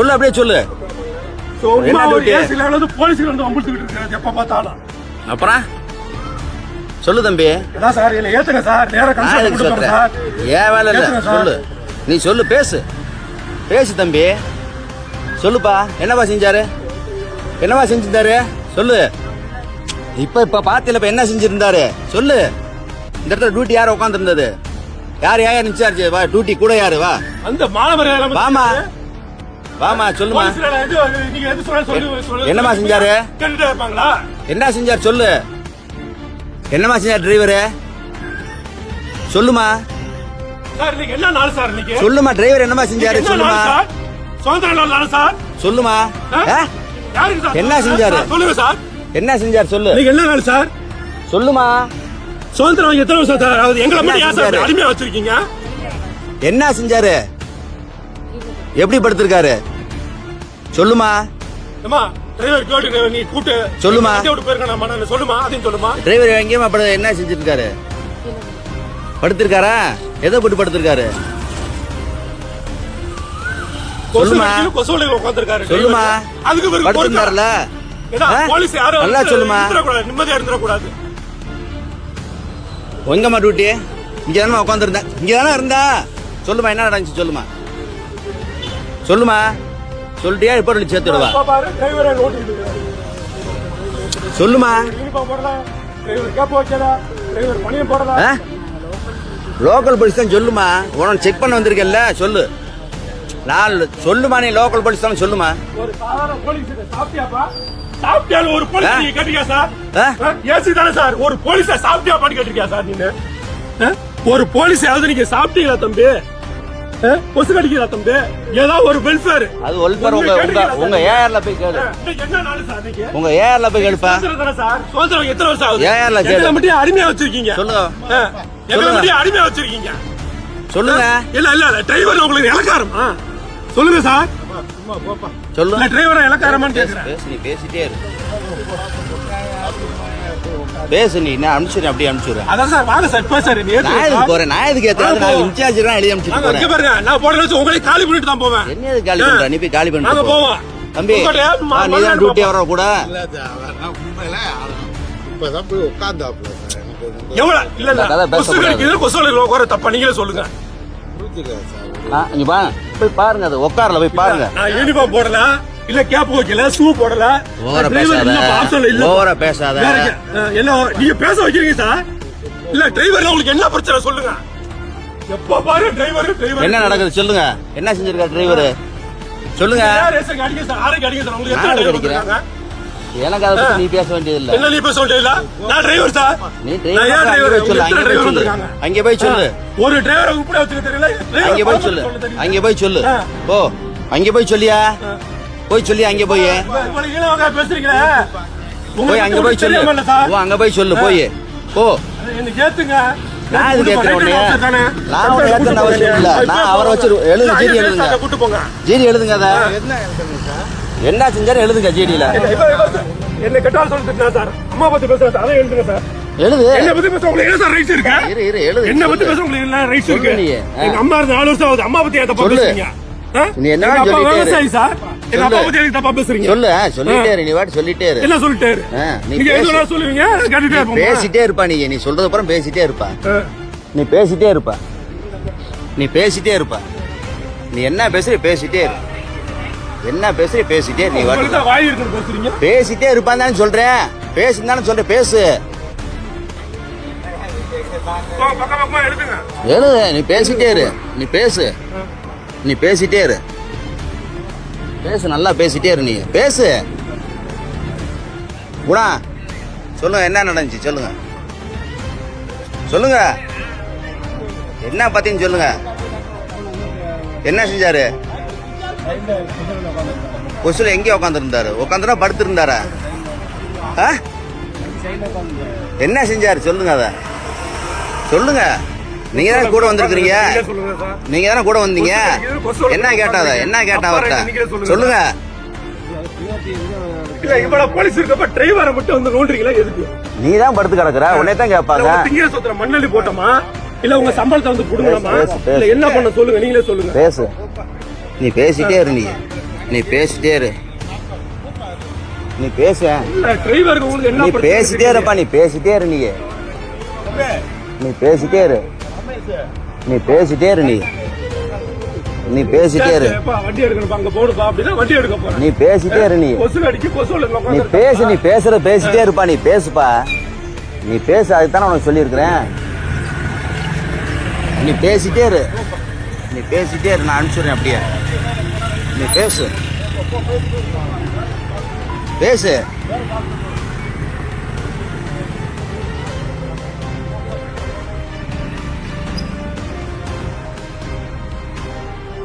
சொல்லு அப்படியே சொல்லு. என்ன ஒரு duty? ஏசில வந்து போலீஸ்ல வந்து அம்புத்துக்கிட்டு இருக்காரு எப்ப பார்த்தாலும். அப்புறம்? சொல்லு தம்பி. சார்? இல்ல ஏத்துங்க சார். நேரா கன்சல்ட் சொல்றேன்? ஏன் வேலை இல்ல. சொல்லு. நீ சொல்லு பேசு. பேசு தம்பி. சொல்லுப்பா. என்னப்பா செஞ்சாரு? என்னப்பா செஞ்சிருந்தாரு? சொல்லு. இப்ப இப்ப பாத்தில இப்ப என்ன செஞ்சிருந்தாரு? சொல்லு. இந்த இடத்துல டியூட்டி யார் உட்காந்துருந்தது யார் யார் இன்சார்ஜ்? வா டியூட்டி கூட யாரு? வா. அந்த மாணவர் வாமா சொல்லுமா என்னம்மா செஞ்சாரு? என்ன செஞ்சார் சொல்லு. என்னம்மா செஞ்சார் டிரைவரு சொல்லுமா என்ன நாள் சார் இன்னைக்கு சொல்லுமா டிரைவர் என்னம்மா செஞ்சாரு? சொல்லுமா சுதந்திர சார் சொல்லுமா என்ன செஞ்சாரு? சார், சொல்லுங்க சார் என்ன செஞ்சார் சொல்லு. என்ன நாள் சார் சொல்லுமா சுதந்திரம் எத்தனை வருஷம் சார் எங்களை மட்டும் ஏன் சார் செஞ்சாரு? அடிமையா வச்சிருக்கீங்க? என்ன செஞ்சாரு? எப்படி படுத்திருக்காரு? சொல்லுமா? சொல்லுமா. டிரைவர் எங்கேயுமா என்ன செஞ்சிருக்காரு படுத்திருக்காரா? எதை போட்டு படுத்திருக்காரு? சொல்லுமா. சொல்லுமா? படுத்திருந்தாருல? நல்லா சொல்லுமா? நிம்மதியா இருந்துடக்கூடாது. எங்கம்மா டியூட்டி இங்க தானே உட்காந்துருந்தேன் இங்க தானே இருந்தா? சொல்லுமா என்ன நடந்துச்சு? சொல்லுமா. சொல்லுமா? சொல்லிட்டியா இப்போ ஓட்டிட்டு இருக்காரு. சொல்லுமா? லோக்கல் போலீஸ் தான் சொல்லுமா? உனக்கு செக் பண்ண வந்திருக்கல்ல சொல்லு. நான் சொல்லுமா நீ லோக்கல் போலீஸ் தான் சொல்லுமா? ஒரு போலீஸ் போலீஸ் கேட்டிருக்கியா சார்? ஏசி தானே சார்? ஒரு போலீஸை சாப்பிட்டியாப்பான்னு கேட்டிருக்கியா சார் நீங்க? ஒரு போலீஸாவது நீங்க சாப்பிட்டீங்களா தம்பி? கொசு கடிக்கிறா தம்பி. ஏதாவது ஒரு வெல்ஃபேர் அது ஒல்பர் உங்க உங்க உங்க ஏஆர்ல போய் கேளு. என்ன நாள் சார் உங்க ஏஆர்ல போய் கேளுப்பா. சார் சுதந்திரம் எத்தனை வருஷம் ஆகுது? ஏன்ல கேளு? மட்டும் அடிமையா வச்சிருக்கீங்க. சொல்லுங்க. எங்களை சொல்லுங்க. மட்டும் அடிமையா வச்சிருக்கீங்க. சொல்லுங்க. இல்ல இல்ல இல்ல டிரைவர் உங்களுக்கு இலக்காரமா சொல்லுங்க சார் சொல்லு இல்ல டிரைவர் இலக்காரமான்னு கேக்குறேன். நீ பேசிட்டே இரு. பேசு நீ நான் அனுப்பிச்சுறேன் அப்படியே அனுப்பிச்சுறேன். அதான் சார் வாங்க சார் பேசாரு நீ நான் எதுக்கு போறேன்? நான் எதுக்கு ஏத்தாது நான் இன்சார்ஜ் தான் எழுதி அனுப்பிச்சுட்டு போறேன். பாருங்க நான் போன வச்சு உங்களை காலி பண்ணிட்டு தான் போவேன். என்ன எதுக்கு காலி பண்ற? நீ போய் காலி பண்ணிட்டு போ. போவோம். தம்பி நீ தான் டியூட்டி. வர கூட. இப்பதான் போய் வந்து எவ்வளவு? இல்ல இல்ல. இந்த கதை பேசக்கூடாது. கொசு கடிக்கிறது கொசு வலையில உட்கார தப்பா. நீங்களே சொல்லுங்க. சார். இங்க போய் பாருங்க அது உட்கார்ல போய் பாருங்க. நான் யூனிஃபார்ம் போடல இல்ல கேப் வைக்கல ஷூ போடல. ஓவரா டிரைவர் பேசாத. இல்ல ஆப்ஷன்ல இல்ல. ஓவரா பேசாத. என்ன நீங்க பேச வைக்கிறீங்க சார் இல்ல டிரைவர்ல உங்களுக்கு என்ன பிரச்சனை சொல்லுங்க. எப்ப பாரு டிரைவர் டிரைவர் என்ன நடக்குது? சொல்லுங்க. என்ன செஞ்சிருக்காரு டிரைவர் சொல்லுங்க. டிரைவர் எனக்கு அதை பத்தி நீ பேச வேண்டியது இல்ல என்ன நீ இப்ப சொல்றீங்களா நான் டிரைவர் சார் நீ டிரைவர் டிரைவர் சொல்லு. அங்கே போய் டிரைவர் சொல்லு. வந்திருக்காங்க அங்கே போய் சொல்லு. ஒரு டிரைவரை உட்பட வச்சுக்க தெரியல. டிரைவர் அங்கே போய் சொல்லு. அங்கே போய் சொல்லு. போ. அங்கே போய் சொல்லியா? போய் சொல்லி அங்கே போய். போய் அங்க போய் சொல்லு. போ அங்க போய் சொல்லு போய். போ. நான் அவரை வச்சு எழுதுங்க ஜீடி எழுதுங்க. அத. என்ன எழுதுங்க என்ன செஞ்சாரு எழுதுங்க ஜீடியில. என்ன கெட்டால் சொல்லிட்டு சார் அம்மா பத்தி பேசுறேன் அதை எழுதுங்க சார். எழுது. என்ன பத்தி பேச உங்களுக்கு என்ன சார் ரைட்ஸ் இருக்கு? இரு இரு எழுது. என்ன பத்தி. பேச உங்களுக்கு என்ன ரைட்ஸ் இருக்கு. எங்க அம்மா இருந்து நாலு வருஷம் ஆகுது அம்மா பத்தி ஏன் தப்பா. பேசுறீங்க? நீ என்ன. விவசாயி சார். எங்க அப்பா சொல்லு. பத்தி எதுக்கு தப்பா பேசுறீங்க? சொல்லு ஆ, சொல்லிட்டே இரு நீ வாட்டி சொல்லிட்டே இரு. என்ன நீங்க எது சொல்லுவீங்க கேட்டுட்டே இருப்போம் பேசிட்டே இருப்பா நீ நீ சொல்றது அப்புறம் பேசிட்டே இருப்பா. நீ பேசிட்டே இருப்பா. நீ பேசிட்டே இருப்பா. நீ என்ன பேசுற பேசிட்டே இரு. என்ன பேசுற பேசிட்டே இரு நீ வாட்டி பேசிட்டே இருப்பான்னு தானே சொல்றேன். பேசுன்னு சொல்றேன் பேசு. எழுது நீ பேசிட்டே இரு. நீ பேசு. நீ பேசிட்டே இரு. பேசு நல்லா பேசிட்டே இரு நீ. பேசு. குணா சொல்லுங்க என்ன நடந்துச்சு? சொல்லுங்க. சொல்லுங்க. என்ன பார்த்தீங்கன்னு சொல்லுங்க. என்ன செஞ்சாரு? கொசுல எங்கே உட்காந்துருந்தாரு உட்காந்துனா படுத்திருந்தாரா? ஆ? என்ன செஞ்சாரு? சொல்லுங்க அத சொல்லுங்க. நீங்க தானே கூட வந்திருக்கிறீங்க? நீங்க தானே கூட வந்தீங்க? என்ன கேட்டாத என்ன கேட்டா அவர்கிட்ட? சொல்லுங்க. இல்ல இவ்வளவு போலீஸ் இருக்கப்ப டிரைவரை மட்டும் வந்து நோண்டுறீங்களா? எதுக்கு? நீ தான் படுத்து கிடக்குற? உன்னை தான் கேட்பாங்க. திங்கிற சொத்துல மண்ணள்ளி போட்டோமா? இல்ல உங்க சம்பளத்தை வந்து. இல்ல என்ன பண்ண சொல்லுங்க? நீங்களே சொல்லுங்க. பேசு. நீ பேசிட்டே இரு நீ. நீ பேசிட்டே இரு. நீ பேச. இல்ல டிரைவருக்கு உங்களுக்கு என்ன நீ பேசிட்டே இருப்பா நீ பேசிட்டே இரு நீ நீ பேசிட்டே இரு. நீ பேசிட்டே இரு நீ. நீ பேசிட்டே இரு. வண்டி எடுக்கணும் அங்க போடுப்பா அப்படின்னா வண்டி எடுக்க நீ பேசிட்டே இரு நீ. கொசு அடிக்கு கொசு நீ பேசு நீ பேசுற பேசிட்டே இருப்பா நீ பேசுப்பா. நீ பேசு அதுதானே உனக்கு சொல்லியிருக்கிறேன். நீ பேசிட்டே இரு. நீ பேசிட்டே இரு நான் அனுப்பிச்சுடுறேன் அப்படியே. நீ பேசு. பேசு.